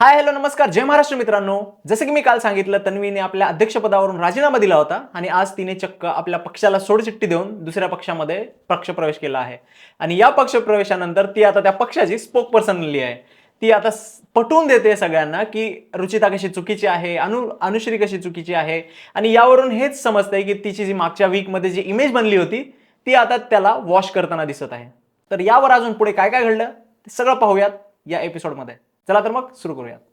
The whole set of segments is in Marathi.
हाय हॅलो नमस्कार. जय महाराष्ट्र मित्रांनो. जसं की मी काल सांगितलं तन्वीने आपल्या अध्यक्षपदावरून राजीनामा दिला होता आणि आज तिने चक्क आपल्या पक्षाला सोडचिठ्ठी देऊन दुसऱ्या पक्षामध्ये पक्षप्रवेश केला आहे. आणि या पक्षप्रवेशानंतर ती आता त्या पक्षाची स्पोक पर्सनली आहे. ती आता पटवून देते सगळ्यांना की रुचिता कशी चुकीची आहे अनु अनुश्री कशी चुकीची आहे. आणि यावरून हेच समजतंय की तिची जी मागच्या वीकमध्ये जी इमेज बनली होती ती आता त्याला वॉश करताना दिसत आहे. तर यावर अजून पुढे काय काय घडलं ते सगळं पाहूयात या एपिसोडमध्ये चला तर मग सुरू करूयात.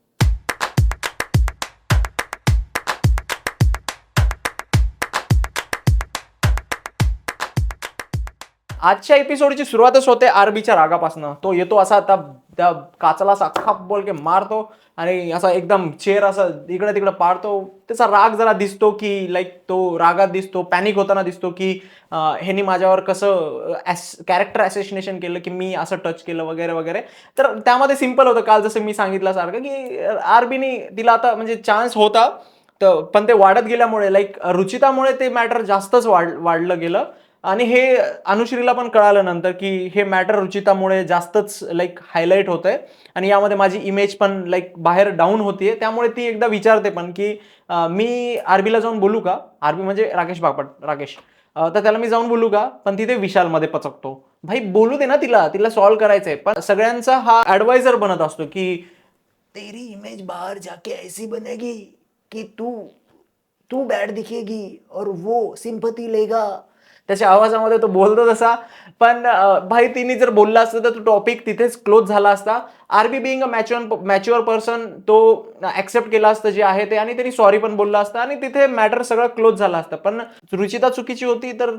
आजच्या एपिसोडची सुरुवातच होते आरबीच्या रागापासनं. तो येतो असा आता त्या काचाला असा अख्खा बोल के मारतो आणि असा एकदम चेअर असा इकडे तिकडे पाडतो. त्याचा राग जरा दिसतो की लाईक तो रागात दिसतो पॅनिक होताना दिसतो की ह्यानी माझ्यावर कसं कॅरेक्टर असोसिनेशन केलं की मी असं टच केलं वगैरे वगैरे. तर त्यामध्ये सिंपल होतं काल जसं मी सांगितल्यासारखं की आरबीनी तिला आता म्हणजे चान्स होता तर पण ते वाढत गेल्यामुळे लाईक रुचितामुळे ते मॅटर जास्तच वाढ वाढलं गेलं. आणि हे अनुश्रीला पण कळालं नंतर की हे मॅटर रुचितामुळे जास्तच लाईक हायलाईट होतंय. आणि यामध्ये माझी इमेज पण लाईक बाहेर डाऊन होतीये. त्यामुळे ती एकदा विचारते पण की मी आरबीला जाऊन बोलू का? आरबी म्हणजे राकेश बापट राकेश. तर त्याला मी जाऊन बोलू का? पण तिथे विशालमध्ये पचकतो. भाई बोलू दे ना तिला. तिला सॉल्व्ह करायचंय. पण सगळ्यांचा हा ऍडवायझर बनत असतो की तेरी इमेज बाहर जाके ऐसी बनेगी की तू तू बॅड दिखेगी और वो सिंपथी लेगा त्याच्या आवाजामध्ये तो बोलतो तसा. पण भाई तिने जर बोलला असतं तर तो टॉपिक तिथेच क्लोज झाला असता. RB being a mature mature person तो ऍक्सेप्ट केला असतं जे आहे ते आणि त्यांनी सॉरी पण बोलला असता आणि तिथे मॅटर सगळं क्लोज झालं असतं. पण रुचिता चुकीची होती तर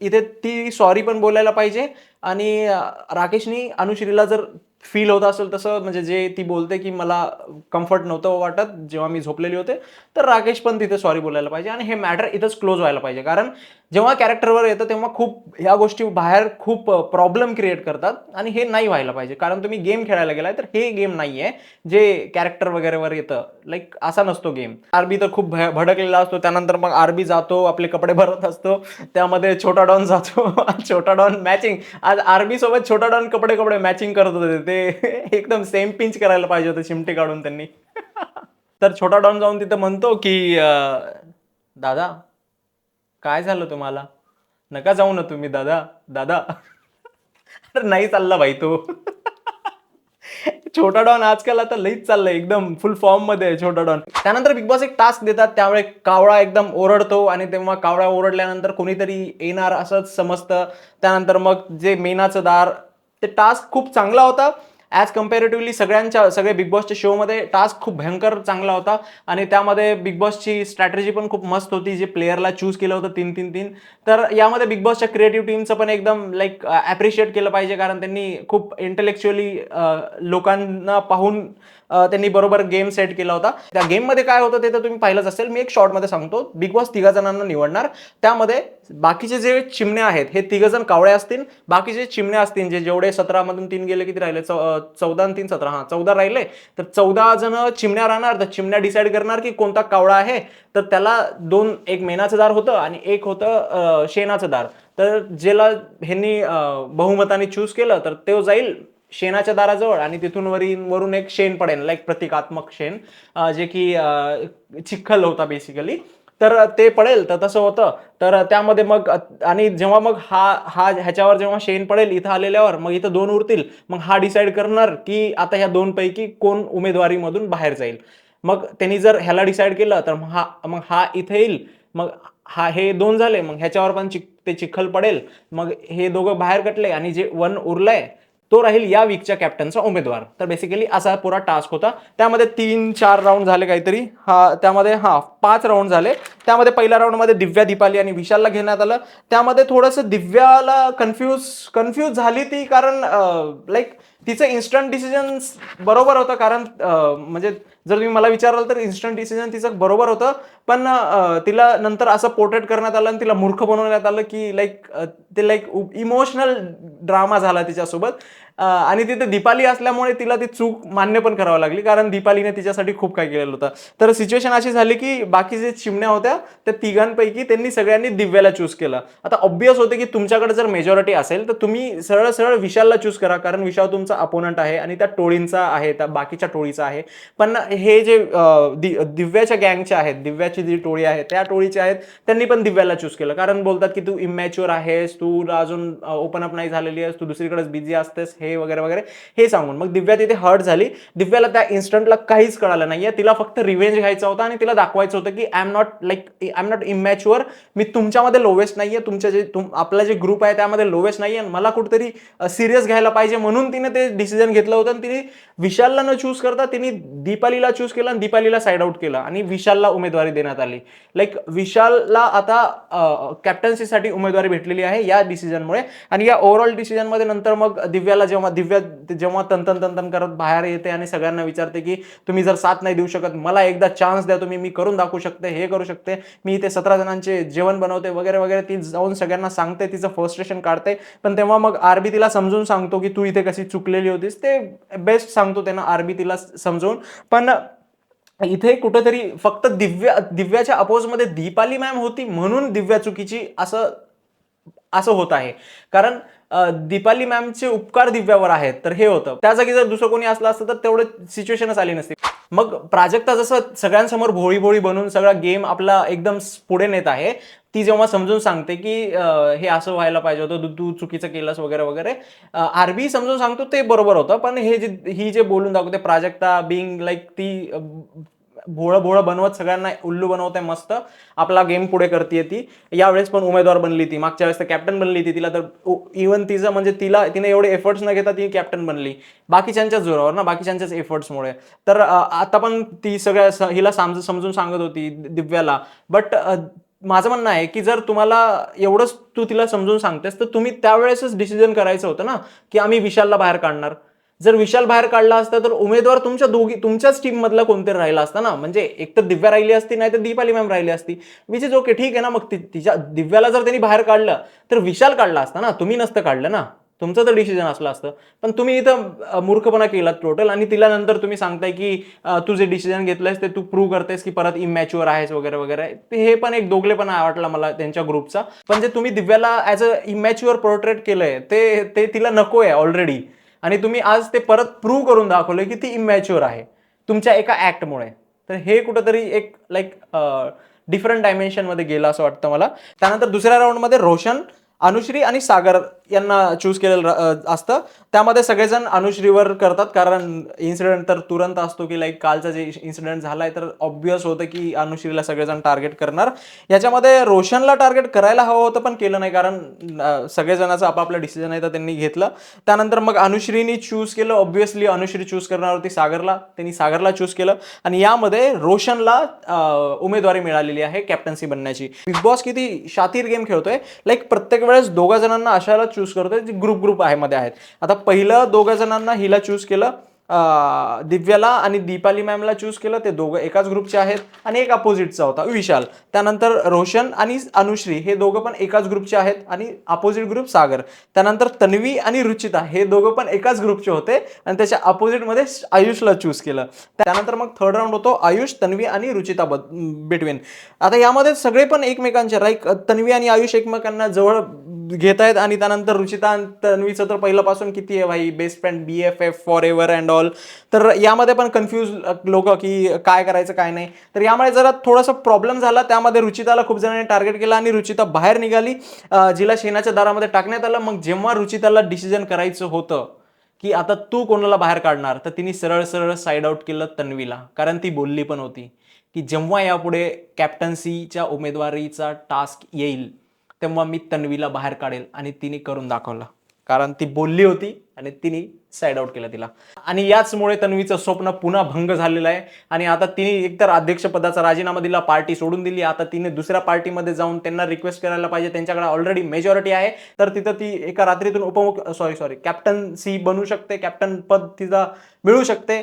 इथे ती सॉरी पण बोलायला पाहिजे आणि राकेशनी अनुश्रीला जर फील होत असेल तसं म्हणजे जे ती बोलते की मला कम्फर्ट नव्हतं वाटत जेव्हा मी झोपलेली होते तर राकेश पण तिथे सॉरी बोलायला पाहिजे आणि हे मॅटर इथंच क्लोज व्हायला पाहिजे. कारण जेव्हा कॅरेक्टरवर येतं तेव्हा खूप ह्या गोष्टी बाहेर खूप प्रॉब्लेम क्रिएट करतात आणि हे नाही व्हायला पाहिजे. कारण तुम्ही गेम खेळायला गेलाय तर हे गेम नाही आहे जे कॅरेक्टर वगैरेवर येतं लाईक असा नसतो गेम आरबी तर खूप भडकलेला असतो. त्यानंतर मग आरबी जातो आपले कपडे भरत असतो. त्यामध्ये छोटा डॉन जातो. छोटा डॉन मॅचिंग आज आरबी सोबत छोटा डॉन कपडे कपडे मॅचिंग करत होते. ते एकदम सेम पिंच करायला पाहिजे होते चिमटे काढून त्यांनी. तर छोटा डॉन जाऊन तिथं म्हणतो की दादा काय झालं तुम्हाला? नका जाऊ ना तुम्ही दादा दादा. अरे नाही चालला भाई तो. छोटा डॉन आजकाल आता लईच चाललंय एकदम फुल फॉर्ममध्ये आहे छोटा डॉन. त्यानंतर बिग बॉस एक टास्क देतात त्यामुळे कावळा एकदम ओरडतो आणि तेव्हा कावळा ओरडल्यानंतर कोणीतरी येणार असंच समजतं. त्यानंतर मग जे मेनाचं दार ते टास्क खूप चांगला होता. ॲज कम्पॅरेटिव्हली सगळ्यांच्या सगळे बिग बॉसच्या शोमध्ये टास्क खूप भयंकर चांगला होता. आणि त्यामध्ये बिग बॉसची स्ट्रॅटेजी पण खूप मस्त होती जे प्लेयरला चूज केलं होतं तीन तीन तीन. तर यामध्ये बिग बॉसच्या क्रिएटिव्ह टीमचं पण एकदम लाईक ॲप्रिशिएट केलं पाहिजे कारण त्यांनी खूप इंटलेक्च्युअली लोकांना पाहून त्यांनी बरोबर गेम सेट केला होता. त्या गेममध्ये काय होतं ते तर तुम्ही पाहिलंच असेल. मी एक शॉर्टमध्ये सांगतो. बिग बॉस तिघा जणांना निवडणार. त्यामध्ये बाकीचे जे चिमणे आहेत हे तिघजण कावळे असतील. बाकीचे चिमणे असतील जे जेवढे सतरामधून तीन गेले किती राहिले? चौदा आणि तीन सतरा. हां चौदा राहिले. तर चौदा जण चिमण्या राहणार. तर चिमण्या डिसाईड करणार की कोणता कावळा आहे. तर त्याला दोन एक मेनाचं दार होतं आणि एक होतं शेणाचं दार. तर ज्याला ह्यांनी बहुमताने चूज केलं तर तो जाईल. शेणाच्या दाराजवळ आणि तिथून वरील वरून एक शेण पडेल लाईक प्रतिकात्मक शेण जे की चिखल होता बेसिकली तर ते पडेल तर तसं होतं. तर त्यामध्ये मग आणि जेव्हा मग हा हा ह्याच्यावर जेव्हा शेण पडेल इथं आलेल्यावर मग इथं दोन उरतील. मग हा डिसाईड करणार की आता ह्या दोनपैकी कोण उमेदवारीमधून बाहेर जाईल. मग त्यांनी जर ह्याला डिसाईड केलं तर मग हा मग हा इथे येईल. मग हा हे दोन झाले. मग ह्याच्यावर पण चिक ते चिखल पडेल. मग हे दोघं बाहेर कटले आणि जे वन उरलंय तो राहील या वीकच्या कॅप्टनचा उमेदवार. तर बेसिकली असा पुरा टास्क होता. त्यामध्ये तीन चार राऊंड झाले काहीतरी. हा त्यामध्ये हा पाच राऊंड झाले. त्यामध्ये पहिल्या राऊंडमध्ये दिव्या दीपाली आणि विशालला घेण्यात आलं. त्यामध्ये थोडंसं दिव्याला कन्फ्यूज कन्फ्यूज झाली ती कारण लाईक तिचं इन्स्टंट डिसिजन बरोबर होतं. कारण म्हणजे जर तुम्ही मला विचाराल तर इन्स्टंट डिसिजन तिचं बरोबर होतं. पण तिला नंतर असं पोर्ट्रेट करण्यात आलं आणि तिला मूर्ख बनवण्यात आलं की लाईक ते लाईक इमोशनल ड्रामा झाला तिच्यासोबत. आणि तिथे दीपाली असल्यामुळे तिला ती चूक मान्य पण करावी लागली कारण दीपालीने तिच्यासाठी खूप काही केलेलं होतं. तर सिच्युएशन अशी झाली की बाकी जे चिमण्या होत्या त्या तिघांपैकी त्यांनी सगळ्यांनी दिव्याला चूज केलं. आता ऑब्विस होते की तुमच्याकडे जर मेजॉरिटी असेल तर तुम्ही सरळ सरळ विशालला चूज करा कारण विशाल तुमचा अपोनंट आहे आणि त्या टोळींचा आहे त्या बाकीच्या टोळीचा आहे. पण हे जे दिव्याच्या गँगचे आहेत दिव्याची जी टोळी आहे त्या टोळीचे आहेत त्यांनी पण दिव्याला चूज केलं. कारण बोलतात की तू इमॅच्युअर आहेस तू अजून ओपन अप नाही झालेली आहेस तू दुसरीकडेच बिझी असतेस हे वगैरे वगैरे हे सांगून. मग दिव्या तिथे हर्ट झाली. दिव्याला त्या इन्स्टंटला काहीच कळालं नाहीये. तिला फक्त रिव्हेंज घ्यायचा होता आणि तिला दाखवायचं होतं की I am not like I am not immature मी तुमच्यामध्ये लोवेस्ट नाहीये. तुमच्या जे तुम आपला जे ग्रुप आहे त्यामध्ये लोवेस्ट नाहीये. मला कुठेतरी सिरियस घ्यायला पाहिजे म्हणून तिने ते डिसिजन घेतलं होतं. आणि तिने विशालला न चूज करता तिने दीपालीला चूज केलं आणि दीपालीला साईड आउट केलं. आणि विशालला उमेदवारी देण्यात आली. लाईक विशालला आता कॅप्टन्सीसाठी उमेदवारी भेटलेली आहे या डिसिजनमुळे आणि या ओव्हरऑल डिसिजनमध्ये नंतर मग दिव्याला जेव्हा दिव्या जेव्हा तंतन तंतन करत बाहेर येते आणि सगळ्यांना विचारते की तुम्ही जर साथ नाही देऊ शकत मला एकदा चान्स द्या तुम्ही मी करून दाखवू शकते हे करू शकते. मी इथे सतरा जणांचे जेवण बनवते वगैरे वगैरे ती जाऊन सगळ्यांना सांगते तिचं फ्रस्ट्रेशन काढते. पण तेव्हा मग आरबी तिला समजून सांगतो की तू इथे कशी चुकलेली होतीस. ते बेस्ट सांगतो त्यांना आरबी तिला समजून. पण इथे कुठेतरी फक्त दिव्या दिव्याच्या अपोजमध्ये दीपाली मॅम होती म्हणून दिव्या चुकीची असं असं होत आहे. कारण दीपाली मॅमचे उपकार दिव्यावर आहेत तर हे होतं. त्या जागी जर दुसरं कोणी असलं असतं तर तेवढं सिच्युएशनच आली नसती. मग प्राजक्ता जसं सगळ्यांसमोर भोळी भोळी बनून सगळा गेम आपला एकदम पुढे नेत आहे ती जेव्हा समजून सांगते की हे असं व्हायला पाहिजे होतं तू- चुकीचं केलंस वगैरे वगैरे आरबी समजून सांगतो ते बरोबर होतं पण हे जे ही जे बोलून दाखवते प्राजक्ता बिंग लाईक ती भोळं भोळं बनवत सगळ्यांना उल्लू बनवते मस्त. आपला गेम पुढे करते ती. यावेळेस पण उमेदवार बनली ती. मागच्या वेळेस तर कॅप्टन बनली ती. तिला तर इव्हन तिचं म्हणजे तिला तिने एवढे एफर्ट्स न घेता ती कॅप्टन बनली. बाकीच्यांच्याच जोरावर ना? बाकीच्यांच्याच एफर्ट्समुळे तर आता पण ती सगळ्या हिला समज समजून सांगत होती दिव्याला. बट माझं म्हणणं आहे की जर तुम्हाला एवढंच तू तिला समजून सांगतेस तर तुम्ही त्यावेळेसच डिसिजन करायचं होतं ना? की आम्ही विशालला बाहेर काढणार. जर विशाल बाहेर काढला असता तर उमेदवार तुमच्या दोघी तुमच्याच टीम मधला कोणतरी राहिला असता ना? म्हणजे एक तर दिव्या राहिली असती नाही तर दीपाली मॅम राहिली असती. विच इज ओके ठीक आहे ना? मग तिच्या दिव्याला जर त्यांनी बाहेर काढलं तर विशाल काढला असता ना? तुम्ही नसतं काढलं ना? तुमचं तर डिसिजन असलं असतं. पण तुम्ही इथं मूर्खपणा केला टोटल आणि तिला नंतर तुम्ही सांगताय की तू जे डिसिजन घेतलंयस ते तू प्रूव्ह करतेस की परत इमॅच्युअर आहेस वगैरे वगैरे. हे पण एक दोघलेपणा वाटला मला त्यांच्या ग्रुपचा पण जे तुम्ही दिव्याला ॲज अ इमॅच्युअर पोर्ट्रेट केलंय ते ते तिला नको आहे ऑलरेडी आणि तुम्ही आज ते परत प्रूव्ह करून दाखवलं की ती इमॅच्युअर आहे. तुमच्या एका ॲक्टमुळे तर हे कुठंतरी एक लाईक डिफरंट डायमेन्शनमध्ये गेलं असं वाटतं मला. त्यानंतर दुसऱ्या राऊंडमध्ये रोशन अनुश्री आणि सागर यांना चूज केलेलं असतं. त्यामध्ये सगळेजण अनुश्रीवर करतात कारण इन्सिडेंट तर तुरंत असतो की लाईक कालचा जे इन्सिडेंट झालाय तर ऑब्वियस होतं की अनुश्रीला सगळेजण टार्गेट करणार. याच्यामध्ये रोशनला टार्गेट करायला हवं होतं पण केलं नाही कारण सगळेजणाचं आपापलं डिसिजन आहे तर त्यांनी घेतलं. त्यानंतर मग अनुश्रीनी चूज केलं. ऑब्विसली अनुश्री चूज करणार होती सागरला त्यांनी सागरला चूज केलं. आणि यामध्ये रोशनला उमेदवारी मिळालेली आहे कॅप्टन्सी बनण्याची. बिग बॉस किती शातीर गेम खेळतोय. लाईक प्रत्येक वेळेस दोघा जणांना अशाला चूज करतोय जे ग्रुप ग्रुप आहे मध्ये आहेत. आता पहिलं दोघं जणांना हिला चूज केलं दिव्याला आणि दीपाली मॅमला चूज केलं ते दोघं एकाच ग्रुपचे आहेत आणि एक अपोजिटचा होता विशाल. त्यानंतर रोशन आणि अनुश्री हे दोघं पण एकाच ग्रुपचे आहेत आणि अपोजिट ग्रुप सागर. त्यानंतर तन्वी आणि रुचिता हे दोघं पण एकाच ग्रुपचे होते आणि त्याच्या अपोजिटमध्ये आयुषला चूज केलं. त्यानंतर मग थर्ड राऊंड होतो आयुष तन्वी आणि रुचिता बिटवीन आता यामध्ये सगळे पण एकमेकांचे लाईक तन्वी आणि आयुष एकमेकांना जवळ घेत आहेत आणि त्यानंतर रुचिता तन्वीचं तर पहिल्यापासून किती आहे भाई? Best friend B F F for ever and all तर यामध्ये पण कन्फ्यूज लोक की काय करायचं काय नाही. तर यामुळे जरा थोडासा प्रॉब्लेम झाला. त्यामध्ये रुचिताला खूप जणांनी टार्गेट केला आणि रुचिता बाहेर निघाली. जिला शेणाच्या दारामध्ये टाकण्यात आलं. मग जेव्हा रुचिताला डिसिजन करायचं होतं की आता तू कोणाला बाहेर काढणार तर तिने सरळ सरळ साईड आउट केलं तन्वीला. कारण ती बोलली पण होती की जेव्हा यापुढे कॅप्टन्सीच्या उमेदवारीचा टास्क येईल तेव्हा मी तन्वीला बाहेर काढेल आणि तिने करून दाखवला. कारण ती बोलली होती आणि तिने साईड आउट केलं तिला. आणि याचमुळे तन्वीचं स्वप्न पुन्हा भंग झालेलं आहे. आणि आता तिने एकतर अध्यक्षपदाचा राजीनामा दिला पार्टी सोडून दिली. आता तिने दुसऱ्या पार्टीमध्ये जाऊन त्यांना रिक्वेस्ट करायला पाहिजे. त्यांच्याकडे ऑलरेडी मेजॉरिटी आहे. तर तिथं ती एका रात्रीतून उपमुख सॉरी सॉरी कॅप्टन्सी बनू शकते. कॅप्टन पद तिला मिळू शकते.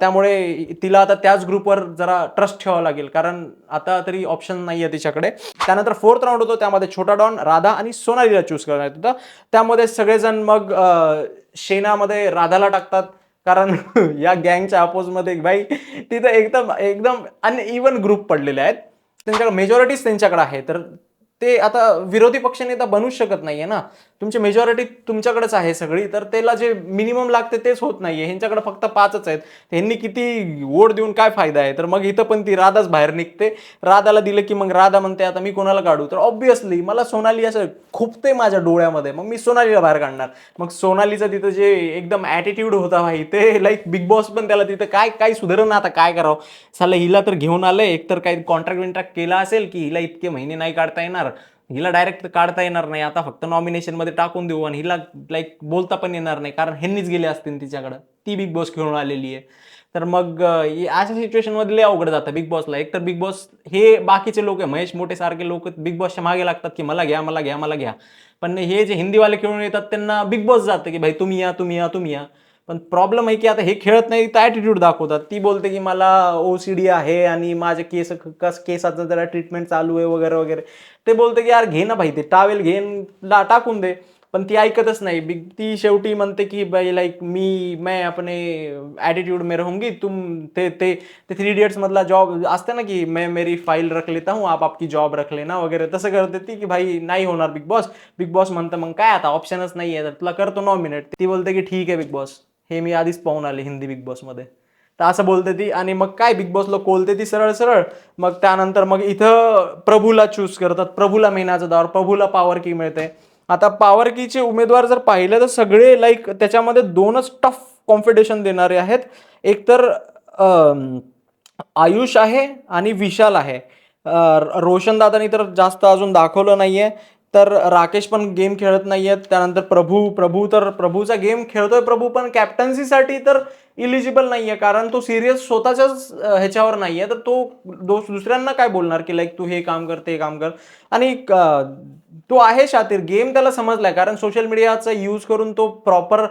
त्यामुळे तिला आता त्याच ग्रुपवर जरा ट्रस्ट ठेवावं लागेल. कारण आता तरी ऑप्शन नाही आहे तिच्याकडे. त्यानंतर फोर्थ राऊंड होतो त्यामध्ये छोटा डॉन राधा आणि सोनालीला चूज करण्यात होतं त्यामध्ये सगळेजण मग शेणामध्ये राधाला टाकतात. कारण या गँगच्या अपोजमध्ये भाई तिथं एकदम एकदम अनइवन ग्रुप पडलेले आहेत. त्यांच्याकडे मेजॉरिटीज त्यांच्याकडे आहे. तर ते आता विरोधी पक्षनेता बनूच शकत नाहीये ना. तुमची मेजॉरिटी तुमच्याकडेच आहे सगळी तर त्याला जे मिनिमम लागते तेच होत नाहीये. ह्यांच्याकडे फक्त पाचच आहेत. ह्यांनी किती वोट देऊन काय फायदा आहे? तर मग इथं पण ती राधाच बाहेर निघते. राधाला दिलं की मग राधा म्हणते आता मी कोणाला काढू? तर ऑब्व्हियसली मला सोनाली असं खुपते माझ्या डोळ्यामध्ये. मग मी सोनालीला बाहेर काढणार. मग सोनालीचं तिथं जे एकदम ॲटिट्यूड होता भाई ते लाईक बिग बॉस पण त्याला तिथं काय काय सुधरणं आता काय करावं? साला हिला तर घेऊन आलं एकतर काही कॉन्ट्रॅक्ट विंट्रॅक्ट केला असेल की हिला इतके महिने नाही काढता येणार. हिला डायरेक्ट काढता येणार नाही. आता फक्त नॉमिनेशनमध्ये टाकून देऊ आणि हिला लाईक बोलता पण येणार नाही. कारण ह्यांनीच गेले असतील तिच्याकडं. ती बिग बॉस खेळून आलेली आहे. तर मग हे अशा सिच्युएशनमध्ये लय अवघड जातं बिग बॉसला एक तर बिग बॉस हे बाकीचे लोक आहे. महेश मोठे सारखे लोक बिग बॉसच्या मागे लागतात की मला घ्या मला घ्या मला घ्या. पण हे जे हिंदीवाले खेळून येतात त्यांना बिग बॉस जातं की भाई तुम्ही या तुम्ही या तुम्ही या. पण प्रॉब्लेम आहे की आता हे खेळत नाही तर ॲटिट्यूड दाखवतात. ती बोलते की मला ओ सी डी आहे आणि माझे केस कस केसाचं जरा ट्रीटमेंट चालू आहे वगैरे वगैरे. ते बोलते की यार घे ना भाई ते टावेल घेन ला टाकून दे. पण ती ऐकतच नाही. बिग ती शेवटी म्हणते की बाई लाईक मी मैं अपने ॲटिट्यूड में रहूंगी तुम ते ते ते थ्री इडियट्समधला जॉब असते ना की मैं मेरी फाईल रख लेता हूँ आप आपकी जॉब रख लेना वगैरे. तसं करते ती की भाई नाही होणार बिग बॉस बिग बॉस म्हणतं मग काय आता? ऑप्शनच नाही आहे तर तुला करतो नॉमिनेट ती बोलते की ठीक आहे बिग बॉस हे मी आधीच पाहून आले हिंदी बिग बॉसमध्ये तर असं बोलते ती आणि मग काय बिग बॉसला कोलते ती सरळ सरळ. मग त्यानंतर मग इथं प्रभूला चूज करतात. प्रभूला महिन्याचा दावर प्रभूला पॉवर की मिळते. आता पॉवर कीचे उमेदवार जर पाहिले तर सगळे लाईक त्याच्यामध्ये दोनच टफ कॉम्पिटिशन देणारे आहेत. एक तर आयुष आहे आणि विशाल आहे. अं, रोशन दादानी तर जास्त अजून दाखवलं नाहीये. तर राकेश पण गेम खेळत नाहीयेत. त्यानंतर प्रभू प्रभू तर प्रभूचा गेम खेळतोय. प्रभू पण कॅप्टन्सीसाठी तर इलिजिबल नाहीये. कारण तो सिरियस स्वतःच्याच ह्याच्यावर ह्याच्यावर नाहीये. तर तो दोस दुसऱ्यांना काय बोलणार की लाईक तू हे काम कर ते काम कर. आणि तो आहे शातीर. गेम त्याला समजलाय कारण सोशल मीडियाचा यूज करून तो प्रॉपर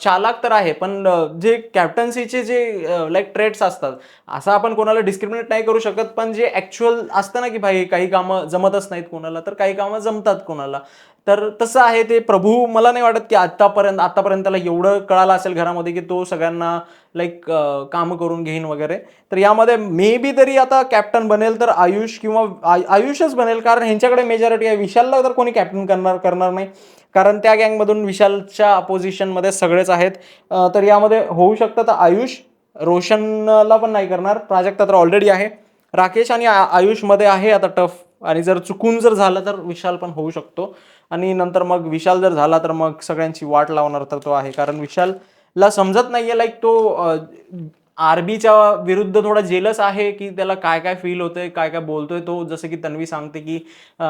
चालाक तर आहे पण जे कॅप्टन्सीचे जे लाईक ट्रेड्स असतात असं आपण कोणाला डिस्क्रिमिनेट नाही करू शकत पण जे ॲक्च्युअल असतं ना की भाई काही कामं जमतच नाहीत कोणाला तर काही कामं जमतात कोणाला. तर तसं आहे ते प्रभू मला नाही वाटत की आत्तापर्यंत आत्तापर्यंत त्याला एवढं कळालं असेल घरामध्ये की तो सगळ्यांना लाईक कामं करून घेईन वगैरे. तर यामध्ये मे बी तरी आता कॅप्टन बनेल तर आयुष किंवा आय- आयुषच बनेल कारण ह्यांच्याकडे मेजॉरिटी आहे. विशालला तर कोणी कॅप्टन करणार करणार नाही. कारण त्या गँगमधून विशालच्या अपोजिशनमध्ये सगळेच आहेत. तर यामध्ये होऊ शकतं तर आयुष रोशनला पण नाही करणार. प्राजक्ता तर ऑलरेडी आहे. राकेश आणि आयुषमध्ये आहे आता टफ. आणि जर चुकून जर झालं तर विशाल पण होऊ शकतो. आणि नंतर मग विशाल जर झाला तर मग सगळ्यांची वाट लावणार तर तो आहे. कारण विशालला समजत नाहीये लाईक तो आरबीच्या विरुद्ध थोडा जेलस आहे की त्याला काय काय फील होतंय काय काय बोलतोय तो. जसं की तन्वी सांगते की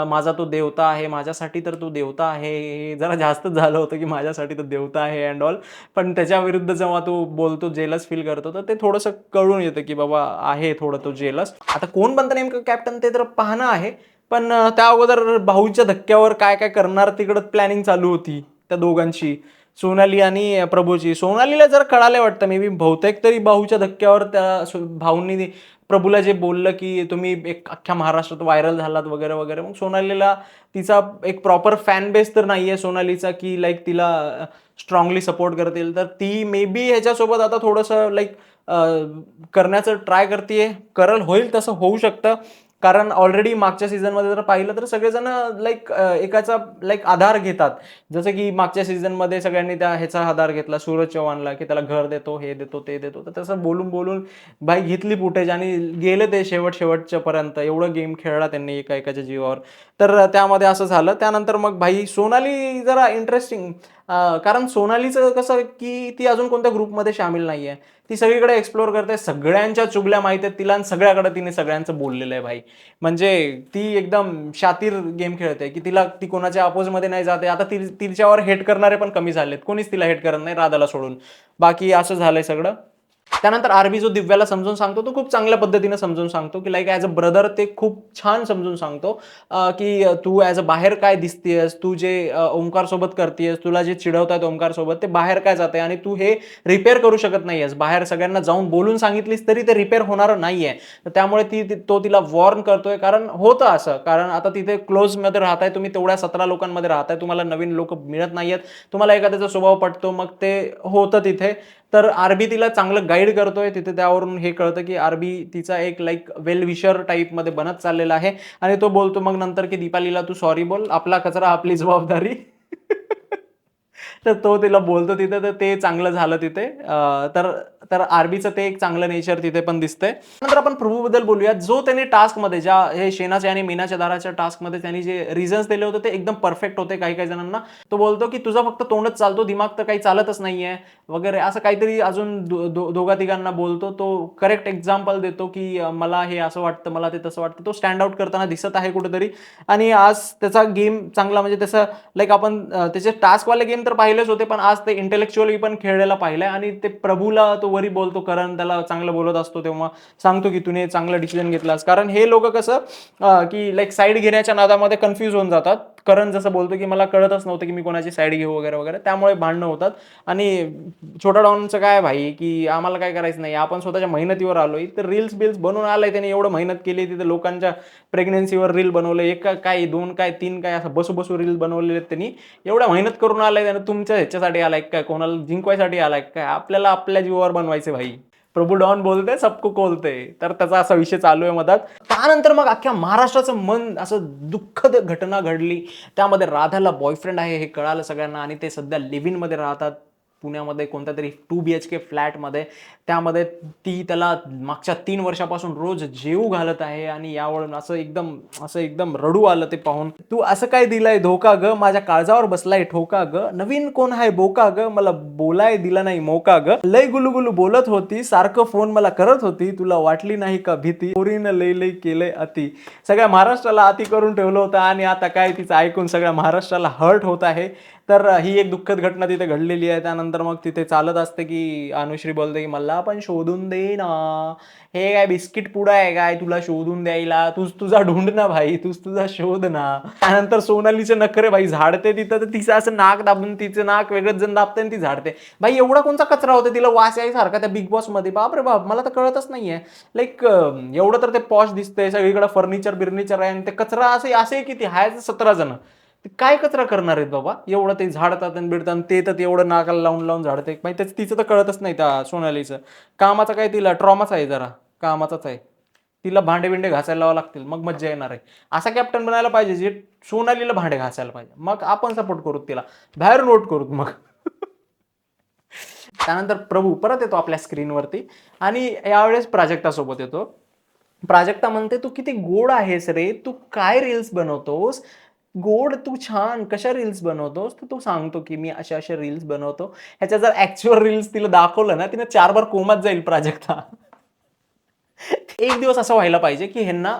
माझा तो देवता आहे माझ्यासाठी तर तो देवता आहे. हे जरा जास्तच झालं होतं की माझ्यासाठी तो देवता आहे अँड ऑल पण त्याच्या विरुद्ध जेव्हा तो बोलतो जेलस फील करतो तर ते थोडंसं कळून येतं की बाबा आहे थोडं तो जेलस आता कोण बनतं नेमकं कॅप्टन ते तर पाहणं आहे. पण त्या अगोदर भाऊच्या धक्क्यावर काय काय करणार तिकडं प्लॅनिंग चालू होती त्या दोघांची. सोनाली आणि प्रभूची सोनालीला जर कळाले वाटतं मे बी बहुतेक तरी भाऊच्या धक्क्यावर त्या भाऊंनी प्रभूला जे बोललं की तुम्ही एक अख्ख्या महाराष्ट्रात व्हायरल झालात वगैरे वगैरे मग सोनालीला तिचा एक प्रॉपर फॅन बेस तर नाही आहे सोनालीचा की लाईक तिला स्ट्रॉंगली सपोर्ट करतील. तर ती मे बी ह्याच्यासोबत आता थोडंसं लाईक करण्याचं ट्राय करते करल होईल तसं होऊ शकतं. कारण ऑलरेडी मागच्या सीझनमध्ये जर पाहिलं तर सगळेजण लाईक एकाचा लाईक आधार घेतात. जसं की मागच्या सीझनमध्ये सगळ्यांनी त्या ह्याचा आधार घेतला सूरज चव्हाणला की त्याला घर देतो हे देतो ते देतो. तर तसं बोलून बोलून बाई घेतली फुटेज आणि गेले ते शेवट शेवटच्या पर्यंत एवढं गेम खेळला त्यांनी एका एकाच्या जीवावर. तर त्यामध्ये असं झालं. त्यानंतर मग भाई सोनाली जरा इंटरेस्टिंग कारण सोनालीचं कसं की ती अजून कोणत्या ग्रुपमध्ये सामील नाही आहे ती सगळीकडे एक्सप्लोअर करते सगळ्यांच्या चुगल्या माहिती आहेत तिला आणि सगळ्याकडे तिने सगळ्यांचं बोललेलं आहे भाई. म्हणजे ती एकदम शातीर गेम खेळते की तिला ती कोणाच्या अपोजमध्ये नाही जाते. आता ती तिच्यावर हेट करणारे पण कमी झालेत. कोणीच तिला हेट करत नाही राधाला सोडून. बाकी असं झालंय सगळं. त्यानंतर आरबी जो दिव्याला समजून सांगतो तो खूप चांगल्या पद्धतीने समजून सांगतो की लाईक ॲज अ ब्रदर ते खूप छान समजून सांगतो की तू ॲज अ बाहेर काय दिसतेस तू जे ओंकार सोबत करतेस तुला जे चिडवतात ओंकार सोबत ते बाहेर काय जाते आणि तू हे रिपेअर करू शकत नाहीयेस. बाहेर सगळ्यांना जाऊन बोलून सांगितलीस तरी ते रिपेअर होणार नाहीये. आहे त्यामुळे ती तो तिला वॉर्न करतोय कारण होतं असं. कारण आता तिथे क्लोजमध्ये राहताय तुम्ही तेवढ्या सतरा लोकांमध्ये राहताय तुम्हाला नवीन लोक मिळत नाही आहेत तुम्हाला एखाद्याचा स्वभाव पटतो मग ते होतं तिथे. तर आरबी तिला चांगलं गाईड करतोय. तिथे त्यावरून हे कळतं की आरबी तिचा एक लाईक वेल विशर टाईपमध्ये बनत चाललेला आहे. आणि तो बोलतो मग नंतर की दीपालीला तू सॉरी बोल. आपला कचरा आपली जबाबदारी. तर तो तिला बोलतो तिथे तर ते चांगलं झालं तिथे. तर तर आरबीचं ते एक चांगलं नेचर तिथे पण दिसतंय. नंतर आपण प्रभूबद्दल बोलूया जो त्याने टास्कमध्ये ज्या हे शेणाच्या आणि मीनाच्या दाराच्या टास्कमध्ये त्यांनी जे रिझन्स दिले होते ते एकदम परफेक्ट होते काही काही जणांना. तो बोलतो की तुझा फक्त तोंडच चालतो दिमाग तर काही चालतच नाहीये. वगैरे असं काहीतरी अजून दो- दोघा तिघांना बोलतो. तो करेक्ट एक्झाम्पल देतो की मला हे असं वाटतं मला ते तसं वाटतं. तो स्टँड आउट करताना दिसत आहे कुठेतरी. आणि आज त्याचा गेम चांगला म्हणजे त्याचं लाईक आपण त्याचे टास्कवाले गेम तर पाहिजे पाहिलेच होते पण आज ते इंटेलेक्च्युअली पण खेळलेला पाहिलाय आणि ते प्रभूला तो वरी बोलतो करण त्याला चांगलं बोलत असतो तेव्हा. सांगतो की तुने चांगलं डिसिजन घेतलास. कारण हे लोक कसं की लाईक साईड घेण्याच्या नादामध्ये कन्फ्यूज होऊन जातात. करण जसं बोलतो की मला कळतच नव्हतं की मी कोणाची साईड घेऊ वगैरे वगैरे. त्यामुळे भांडणं होतात. आणि छोटा डॉनचं काय भाई की आम्हाला काय करायचं नाही. आपण स्वतःच्या मेहनतीवर आलोय. तर रील्स बिल्स बनवून आलाय त्याने एवढं मेहनत केली तिथे लोकांच्या प्रेग्नन्सीवर रील बनवले. एक काय दोन काय तीन काय असं बसू बसू रील बनवलेले आहेत त्यांनी. एवढ्या मेहनत करून आलाय त्यानं. तुमच्या ह्याच्यासाठी आलाय काय कोणाला जिंकवायसाठी आलाय काय आपल्याला आपल्या जीवावर बनवायचे भाई. प्रभू डॉन बोलते सबको कोलते तर त्याचा असा विषय चालू आहे मधात. त्यानंतर मग अख्ख्या महाराष्ट्राचं मन असं दुःखद घटना घडली. त्यामध्ये राधाला बॉयफ्रेंड आहे हे कळालं सगळ्यांना. आणि ते सध्या लिव्हिनमध्ये राहतात. पुण्यामध्ये कोणत्या तरी टू बी एच के फ्लॅटमध्ये. त्यामध्ये ती त्याला मागच्या तीन वर्षापासून रोज जेऊ घालत आहे आणि यावरून असं एकदम असं एकदम रडू आलं ते पाहून. तू असं काय दिलंय धोका ग? माझ्या काळजावर बसलाय ठोका ग. नवीन कोण आहे बोका ग? मला बोलाय दिला नाही मोका ग. लय गुलुगुलू बोलत होती सारखं फोन मला करत होती. तुला वाटली नाही का भीती? पोरीनं लय लय केलंय अति. सगळ्या महाराष्ट्राला अति करून ठेवलं होतं आणि आता काय तिचं ऐकून सगळ्या महाराष्ट्राला हर्ट होत आहे. तर ही एक दुःखद घटना तिथे घडलेली आहे. त्यानंतर मग तिथे चालत असते की अनुश्री बोलते की मला पण शोधून दे ना. हे काय बिस्किट पुडा आहे काय? तुला शोधून द्यायला. तूच तुझा ढूंढ ना भाई. तूच तुझा शोध ना. त्यानंतर सोनालीचे नखरे भाई झाडते तिथं. तर तिचं असं नाक दाबून तिचं नाक वेगळंच जण दाबते आणि ती झाडते. भाई एवढा कोणता कचरा होता? तिला वास यायसारखा त्या बिग बॉसमध्ये. बापरे बाप मला तर कळतच नाहीये. लाईक एवढं तर ते पॉश दिसतंय. सगळीकडे फर्निचर बिर्निचर आहे आणि ते कचरा असे असे किती हाय सतरा जण. ते काय कचरा करणार आहेत बाबा? एवढं ते झाडतात आणि बिडतात आणि ते तर एवढं नाकाला लावून लावून झाडते माहिती म्हणजे त्याचं तिचं तर कळतच नाही त्या सोनालीचं. कामाचं काय तिला? ट्रॉमाच आहे जरा. कामाचाच आहे. तिला भांडे बिंडे घासायला लावा लागतील. मग मज्जा येणार आहे. असा कॅप्टन बनायला पाहिजे जे सोनालीला भांडे घासायला पाहिजे. मग आपण सपोर्ट करू तिला. बाहेर नोट करू मग. त्यानंतर प्रभू परत येतो आपल्या स्क्रीनवरती आणि यावेळेस प्राजक्तासोबत येतो. प्राजक्ता म्हणते तू किती गोड आहेस रे. तू काय रील्स बनवतोस? गोड तू छान कशा रील्स बनवतोस? तर तू सांगतो की मी अशा अशा रील्स बनवतो. ह्याच्या जर ऍक्च्युअल रील्स तिला दाखवलं ना तिने चार बार कोमात जाईल प्राजक्ता. एक दिवस असं व्हायला पाहिजे की ह्यांना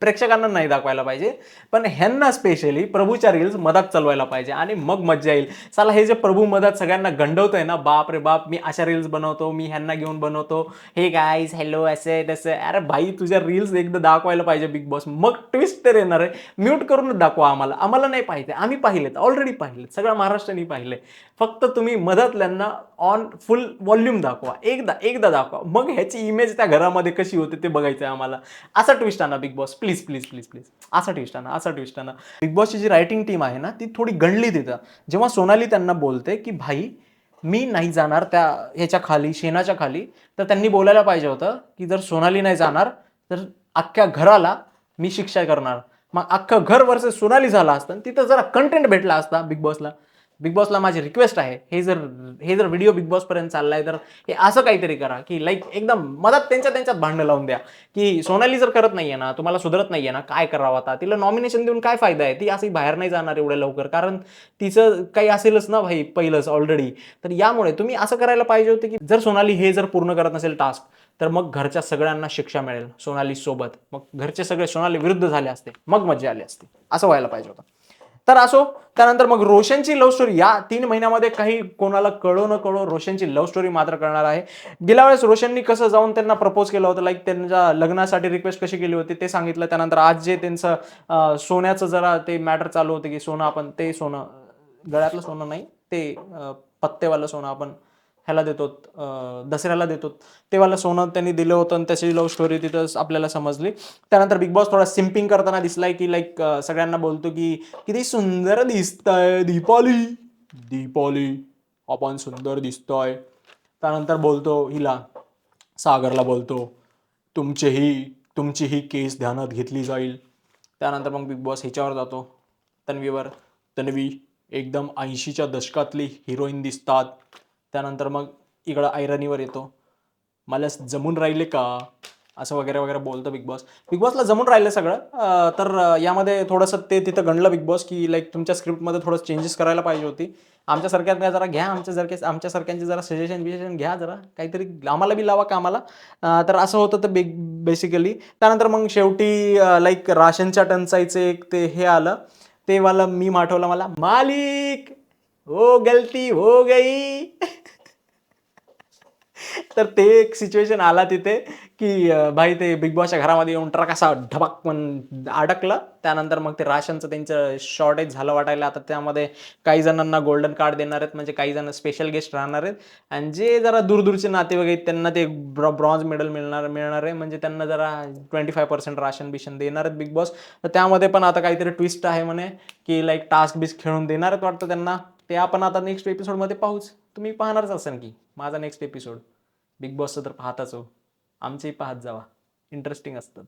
प्रेक्षकांना नाही दाखवायला पाहिजे पण ह्यांना स्पेशली प्रभूच्या रील्स मधात चालवायला पाहिजे आणि मग मज्जा येईल. चला हे जे प्रभू मधात सगळ्यांना गंडवतोय ना बाप रे बाप मी अशा रील्स बनवतो मी ह्यांना घेऊन बनवतो. हे गाईज हॅलो असे तसे अरे भाई तुझ्या रील्स एकदा दाखवायला पाहिजे बिग बॉस मग ट्विस्ट तर येणार आहे. म्यूट करूनच दाखवा आम्हाला. आम्हाला नाही पाहिजे. आम्ही पाहिलेत. ऑलरेडी पाहिलेत. सगळ्या महाराष्ट्राने पाहिले फक्त तुम्ही मधातल्यांना ऑन फुल वॉल्यूम दाखवा. एकदा एकदा दाखवा. मग ह्याची इमेज त्या घरामध्ये कशी होते ते बघायचं आहे आम्हाला. असा ट्विस्ट आणा Big Big Boss please please please please असा ट्विस्ट आणा असा ट्विस्ट आणा. बिग बॉसची जी रायटिंग टीम आहे ना ती थोडी गणली तिथं. जेव्हा सोनाली त्यांना बोलते की भाई मी नाही जाणार त्या ह्याच्या खाली शेणाच्या खाली तर त्यांनी बोलायला पाहिजे होतं की जर सोनाली नाही जाणार तर अख्ख्या घराला मी शिक्षा करणार. मग अख्खं घर वर्ष सोनाली झाला असतं आणि तिथं जरा कंटेंट भेटला असता बिग बॉसला बिग बॉसला माझी रिक्वेस्ट आहे. हे जर हे जर व्हिडिओ बिग बॉसपर्यंत चालला चाललाय तर हे असं काहीतरी करा की लाईक एकदम मधात त्यांच्या त्यांच्यात भांडणं लावून द्या. की सोनाली जर करत नाहीये ना तुम्हाला सुधरत नाहीये ना काय करावं आता? तिला नॉमिनेशन देऊन काय फायदा आहे? ती अशी बाहेर नाही जाणार एवढ्या लवकर. कारण तिचं काही असेलच ना भाई पहिलंच ऑलरेडी तर यामुळे तुम्ही असं करायला पाहिजे होते की जर सोनाली हे जर पूर्ण करत नसेल टास्क तर मग घरच्या सगळ्यांना शिक्षा मिळेल सोनाली सोबत मग घरचे सगळे सोनाली विरुद्ध झाले असते. मग मजा आली असते. असं व्हायला पाहिजे होतं. तर असो त्यानंतर मग रोशनची लव्ह स्टोरी या तीन महिन्यामध्ये काही कोणाला कळो न कळो रोशनची लव्ह स्टोरी मात्र करणार आहे. गेल्या वेळेस रोशननी कसं जाऊन त्यांना प्रपोज केलं होतं? लाईक त्यांच्या लग्नासाठी रिक्वेस्ट कशी केली होती? ते सांगितलं. त्यानंतर आज जे त्यांचं सोन्याचं जरा ते मॅटर चालू होतं की सोनं आपण ते सोनं गळ्यातलं सोनं नाही ते पत्तेवालं सोनं आपण ह्याला देतो दसऱ्याला देतो. तेव्हाला सोनं त्यांनी दिलं होतं आणि त्याची लव्ह स्टोरी तिथं आपल्याला समजली. त्यानंतर बिग बॉस थोडा सिम्पिंग करताना दिसलाय की लाईक सगळ्यांना बोलतो की किती सुंदर दिसतंय दीपाली दीपाली आपण सुंदर दिसतोय. त्यानंतर बोलतो हिला सागरला बोलतो तुमचेही तुमची ही केस ध्यानात घेतली जाईल. त्यानंतर मग बिग बॉस ह्याच्यावर जातो तन्वीवर तन्वी एकदम ऐंशीच्या दशकातली हिरोईन दिसतात. त्यानंतर मग इकडं आयरनीवर येतो. मला जमून राहिले का? असं वगैरे वगैरे बोलतो बिग बॉस बिग बॉसला जमून राहिलं सगळं. तर यामध्ये थोडंसं ते तिथं गणलं बिग बॉस की लाईक तुमच्या स्क्रिप्टमध्ये थोडं चेंजेस करायला पाहिजे होती. आमच्यासारख्या जरा घ्या आमच्यासारख्या आमच्यासारख्यांचे जरा सजेशन बिजेशन घ्या जरा. काहीतरी आम्हाला बी लावा कामाला. तर असं होतं तर बिग बेसिकली त्यानंतर मग शेवटी लाईक राशनच्या टंचाईचं एक ते हे आलं. ते वाला मी आठवलं मला. मालिक! हो गलती हो गई. तर ते एक सिच्युएशन आला तिथे की भाई ते बिग बॉसच्या घरामध्ये येऊन ट्रक असा ढबाक पण अडकलं. त्यानंतर मग ते राशनचं त्यांचं शॉर्टेज झालं वाटायला. आता त्यामध्ये काही जणांना गोल्डन कार्ड देणार आहेत म्हणजे काही जण स्पेशल गेस्ट राहणार आहेत. आणि जे जरा दूरदूरचे नातेवाईक आहेत त्यांना ते ब्रॉन्झ मेडल मिळणार मिळणार आहे. म्हणजे त्यांना जरा ट्वेंटी फाय पर्सेंट राशन बिशन देणार आहेत बिग बॉस तर त्यामध्ये पण आता काहीतरी ट्विस्ट आहे म्हणे की लाईक टास्क बिस्क खेळून देणार आहेत वाटतं त्यांना. ते आपण आता नेक्स्ट एपिसोडमध्ये पाहूच. तुम्ही पाहणारच असाल की माझा नेक्स्ट एपिसोड बिग बॉसचं तर पाहताच हो. आमचेही पाहत जावा. इंटरेस्टिंग असतं.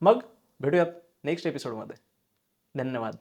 मग भेटूयात नेक्स्ट एपिसोडमध्ये धन्यवाद.